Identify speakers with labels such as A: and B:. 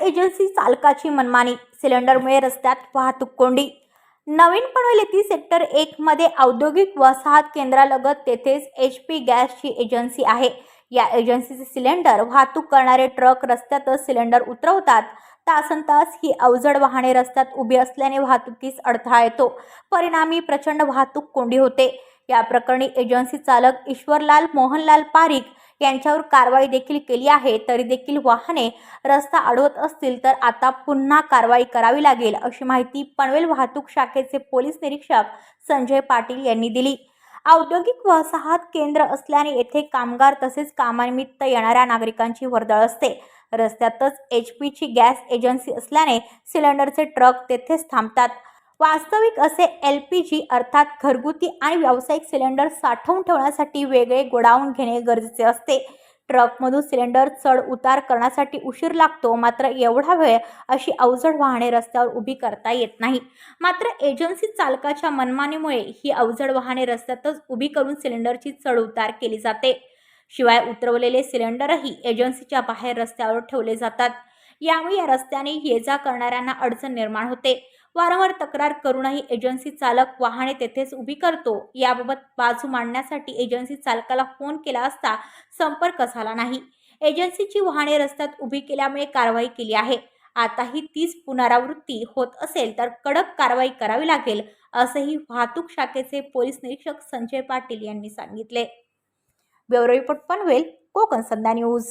A: Agency चालकाची मनमानी. सिलेंडरमुळे रस्त्यात वाहतूक कोंडी. नवीन पनवेल येथील सेक्टर एक मध्ये औद्योगिक वसाहत केंद्रालगत तेथेच एच पी गॅसची एजन्सी आहे. या एजन्सीचे सिलेंडर वाहतूक करणारे ट्रक रस्त्यातच सिलेंडर उतरवतात. तासन तास ही अवजड वाहने रस्त्यात उभी असल्याने वाहतुकीस अडथळा येतो. परिणामी प्रचंड वाहतूक कोंडी होते. या प्रकरणी एजन्सी चालक ईश्वरलाल मोहनलाल पारिक यांच्यावर कारवाई देखील केली आहे तरी देखील वाहने रस्ता अडवत असतील तर आता पुन्हा कारवाई करावी लागेल अशी माहिती पनवेल वाहतूक शाखेचे पोलीस निरीक्षक संजय पाटील यांनी दिली. औद्योगिक वसाहत केंद्र असल्याने येथे कामगार तसेच कामानिमित्त येणाऱ्या नागरिकांची वर्दळ असते. रस्त्यातच एच पीची गॅस एजन्सी असल्याने सिलेंडरचे ट्रक तेथेच थांबतात. वास्तविक असे एल पी जी अर्थात घरगुती आणि व्यावसायिक सिलेंडर साठवून ठेवण्यासाठी वेगळे गोडाऊन घेणे गरजेचे असते. ट्रकमधून सिलेंडर चढ उतार करण्यासाठी उशीर लागतो मात्र एवढा वेळ अशी अवजड वाहने रस्त्यावर उभी करता येत नाही. मात्र एजन्सी चालकाच्या मनमानीमुळे ही अवजड वाहने रस्त्यातच उभी करून सिलेंडरची चढ उतार केली जाते. शिवाय उतरवलेले सिलेंडरही एजन्सीच्या बाहेर रस्त्यावर ठेवले जातात. यामुळे या रस्त्याने ये जा करणाऱ्यांना अडचण निर्माण होते. वारंवार तक्रार करूनही एजन्सी चालक वाहने तेथेच उभी करतो. याबाबत बाजू मांडण्यासाठी एजन्सी चालकाला फोन केला असता संपर्क झाला नाही. एजन्सीची वाहने रस्त्यात उभी केल्यामुळे कारवाई केली आहे. आताही तीच पुनरावृत्ती होत असेल तर कडक कारवाई करावी लागेल असंही वाहतूक शाखेचे पोलीस निरीक्षक संजय पाटील यांनी सांगितले. Bureau report Panvel Konkan Sandhya news.